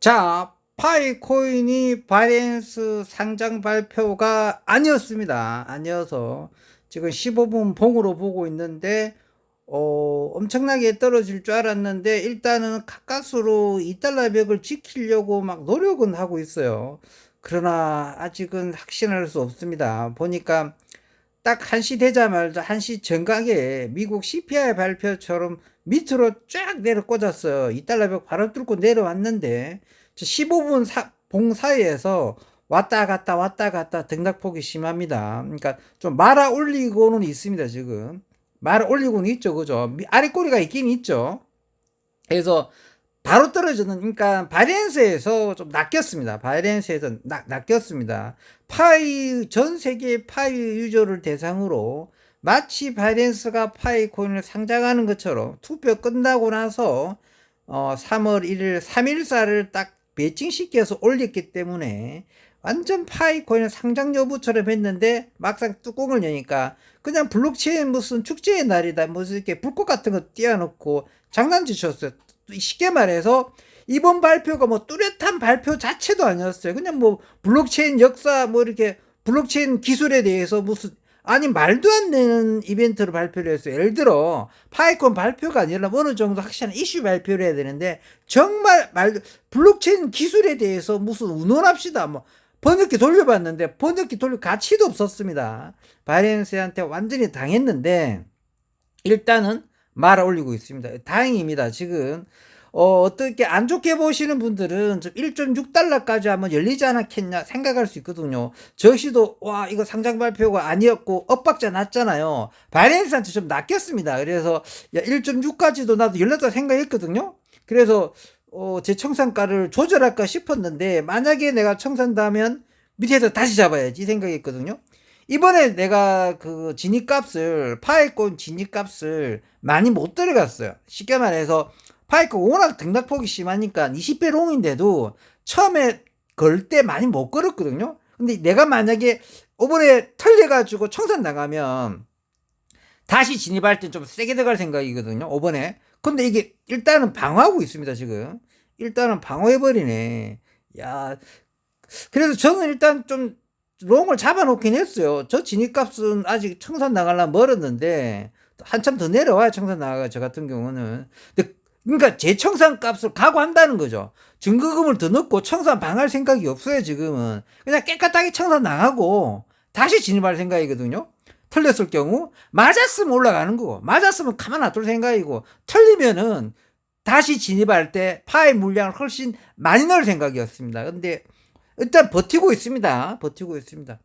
자, 파이 코인이 바이낸스 상장 발표가 아니었습니다. 아니어서 지금 15분 봉으로 보고 있는데 어, 엄청나게 떨어질 줄 알았는데 일단은 가까스로 2달러 벽을 지키려고 막 노력은 하고 있어요. 그러나 아직은 확신할 수 없습니다. 보니까 딱 1시 되자마자 1시 정각에 미국 CPI 발표처럼 밑으로 쫙 내려 꽂았어요. 2달러 벽 바로 뚫고 내려왔는데 15분 사, 봉 사이에서 왔다 갔다 왔다 갔다 등락폭이 심합니다. 그러니까 좀 말아 올리고는 있습니다, 지금. 말아 올리고는 있죠, 그죠? 미- 아래 꼬리가 있긴 있죠. 그래서 바로 떨어지는, 그러니까 바이낸스에서 좀 낚였습니다. 바이낸스에서 낚, 낚였습니다. 파이, 전 세계 파이 유저를 대상으로 마치 바이낸스가 파이 코인을 상장하는 것처럼 투표 끝나고 나서 어, 3월 1일 3일사를 딱 배칭시켜서 올렸기 때문에 완전 파이코인 상장 여부처럼 했는데 막상 뚜껑을 여니까 그냥 블록체인 무슨 축제의 날이다 무슨 이렇게 불꽃 같은 거 띄워놓고 장난치셨어요. 쉽게 말해서 이번 발표가 뭐 뚜렷한 발표 자체도 아니었어요. 그냥 뭐 블록체인 역사 뭐 이렇게 블록체인 기술에 대해서 무슨 아니 말도 안 되는 이벤트를 발표를 했어요. 예를 들어 파이콘 발표가 아니라 어느 정도 확실한 이슈 발표를 해야 되는데 정말 말 블록체인 기술에 대해서 무슨 운운합시다 뭐 번역기 돌려봤는데 번역기 돌릴 가치도 없었습니다. 바이낸스한테 완전히 당했는데 일단은 말아 올리고 있습니다. 다행입니다. 지금 어, 어떻게 안 좋게 보시는 분들은 좀 1.6달러까지 하면 열리지 않았겠냐 생각할 수 있거든요. 저시도 와 이거 상장 발표가 아니었고 엇박자 났잖아요. 바이낸스한테 좀 낚였습니다. 그래서 야 1.6까지도 나도 열렸다 생각했거든요. 그래서 어, 제 청산가를 조절할까 싶었는데 만약에 내가 청산다면 밑에서 다시 잡아야지 생각했거든요. 이번에 내가 그 진입값을 파이콘 진입값을 많이 못 들어갔어요. 쉽게 말해서 파이콘 워낙 등락폭이 심하니까 20배 롱인데도 처음에 걸 때 많이 못 걸었거든요. 근데 내가 만약에 이번에 털려가지고 청산 나가면 다시 진입할 때 좀 세게 들어갈 생각이거든요. 5번에. 근데 이게 일단은 방어하고 있습니다, 지금. 일단은 방어해버리네. 야. 그래서 저는 일단 좀 롱을 잡아놓긴 했어요. 저 진입값은 아직 청산 나가려면 멀었는데 한참 더 내려와야 청산 나가요. 저 같은 경우는. 근데 그러니까 재청산 값을 각오한다는 거죠. 증거금을 더 넣고 청산 방할 생각이 없어요, 지금은. 그냥 깨끗하게 청산 나가고 다시 진입할 생각이거든요. 틀렸을 경우 맞았으면 올라가는 거고 맞았으면 가만 놔둘 생각이고 틀리면은 다시 진입할 때 파의 물량을 훨씬 많이 넣을 생각이었습니다. 근데 일단 버티고 있습니다. 버티고 있습니다.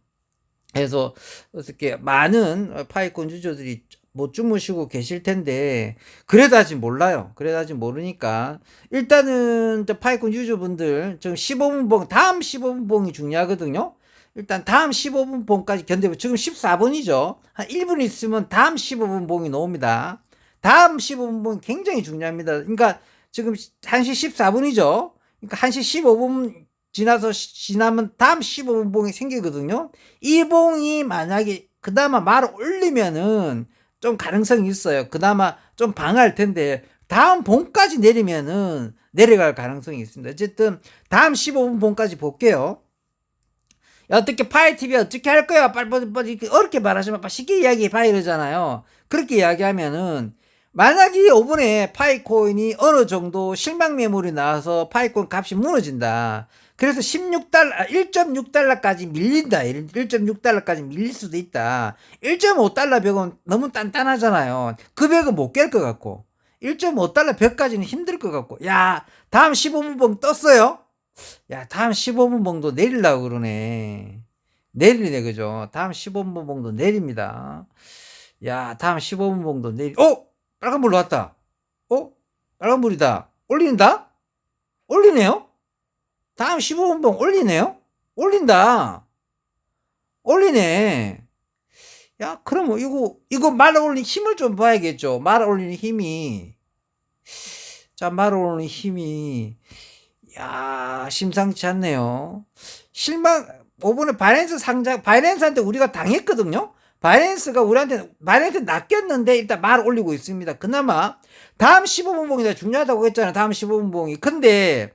그래서 어떻게 많은 파이콘 유저들이 못 주무시고 계실 텐데 그래도 아직 몰라요. 그래도 아직 모르니까 일단은 저 파이콘 유저분들 지금 15분 봉 다음 15분 봉이 중요하거든요. 일단 다음 15분 봉까지 견뎌보 지금 14분이죠. 한 1분 있으면 다음 15분 봉이 나옵니다. 다음 15분 봉이 굉장히 중요합니다. 그러니까 지금 1시 14분이죠. 그러니까 1시 15분 지나서 시- 지나면 다음 15분 봉이 생기거든요. 이 봉이 만약에 그나마 말을 올리면은 좀 가능성이 있어요. 그나마 좀 방할 텐데 다음 봉까지 내리면은 내려갈 가능성이 있습니다. 어쨌든 다음 15분 봉까지 볼게요. 야, 어떻게 파이 TV 어떻게 할 거야? 빨리 빨리 어렵게 말하시면 쉽게 이야기해 봐 이러잖아요. 그렇게 이야기하면은 만약에 이번에 파이코인이 어느 정도 실망 매물이 나와서 파이코인 값이 무너진다. 그래서 16달러, 1.6달러까지 밀린다. 1.6달러까지 밀릴 수도 있다. 1.5달러 벽은 너무 단단하잖아요. 그 벽은 못 깰 것 같고. 1.5달러 벽까지는 힘들 것 같고. 야, 다음 15분 봉 떴어요? 야, 다음 15분 봉도 내리려고 그러네. 내리네, 그죠? 다음 15분 봉도 내립니다. 야, 다음 15분 봉도 내리, 어? 빨간불 왔다. 어? 빨간불이다. 올린다? 올리네요? 다음 15분 봉 올리네요? 올린다. 올리네. 야, 그럼 이거, 이거 말 올리는 힘을 좀 봐야겠죠. 말 올리는 힘이. 자, 말 올리는 힘이. 야, 심상치 않네요. 실망, 5분에 바이낸스 상장, 바이낸스한테 우리가 당했거든요? 바이낸스가 우리한테, 바이낸스 낚였는데 일단 말 올리고 있습니다. 그나마 다음 15분 봉이 더 중요하다고 했잖아요. 다음 15분 봉이. 근데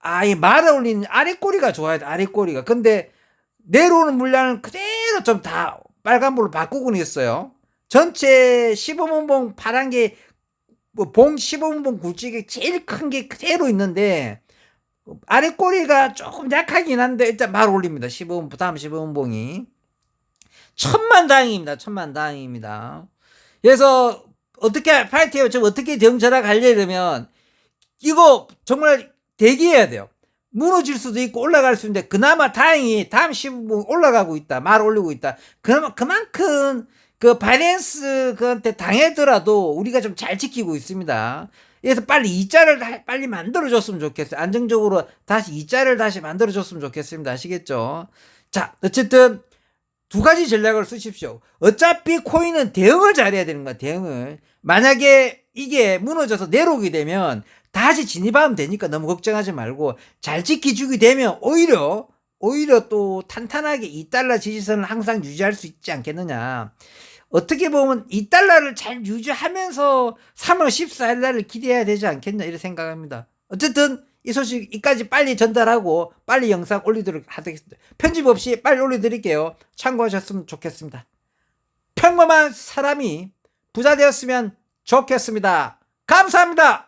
아, 이 말을 올리는 아래 꼬리가 좋아야 돼, 아래 꼬리가. 근데 내려오는 물량은 그대로 좀 다 빨간불로 바꾸고는 있어요. 전체 15문봉 파란 게, 뭐, 봉 15문봉 굵직이 제일 큰 게 그대로 있는데, 아래 꼬리가 조금 약하긴 한데, 일단 말 올립니다. 15문, 다음 15문봉이. 천만 다행입니다. 천만 다행입니다. 그래서, 어떻게, 파이트해요. 지금 어떻게 대응 전략 하려면, 이거 정말 대기해야 돼요. 무너질 수도 있고 올라갈 수 있는데 그나마 다행히 다음 15분 올라가고 있다. 말 올리고 있다. 그나마 그만큼 그 바이낸스 그한테 당하더라도 우리가 좀 잘 지키고 있습니다. 그래서 빨리 이자를 다- 빨리 만들어줬으면 좋겠어요. 안정적으로 다시 이자를 다시 만들어줬으면 좋겠습니다. 아시겠죠? 자, 어쨌든 두 가지 전략을 쓰십시오. 어차피 코인은 대응을 잘해야 되는 거야, 대응을. 만약에 이게 무너져서 내려오게 되면 다시 진입하면 되니까 너무 걱정하지 말고 잘 지켜주게 되면 오히려 오히려 또 탄탄하게 2달러 지지선을 항상 유지할 수 있지 않겠느냐. 어떻게 보면 2달러를 잘 유지하면서 3월 14일 날을 기대해야 되지 않겠냐 이렇게 생각합니다. 어쨌든 이 소식 이까지 빨리 전달하고 빨리 영상 올리도록 하겠습니다. 편집 없이 빨리 올려드릴게요. 참고하셨으면 좋겠습니다. 평범한 사람이 부자 되었으면 좋겠습니다. 감사합니다.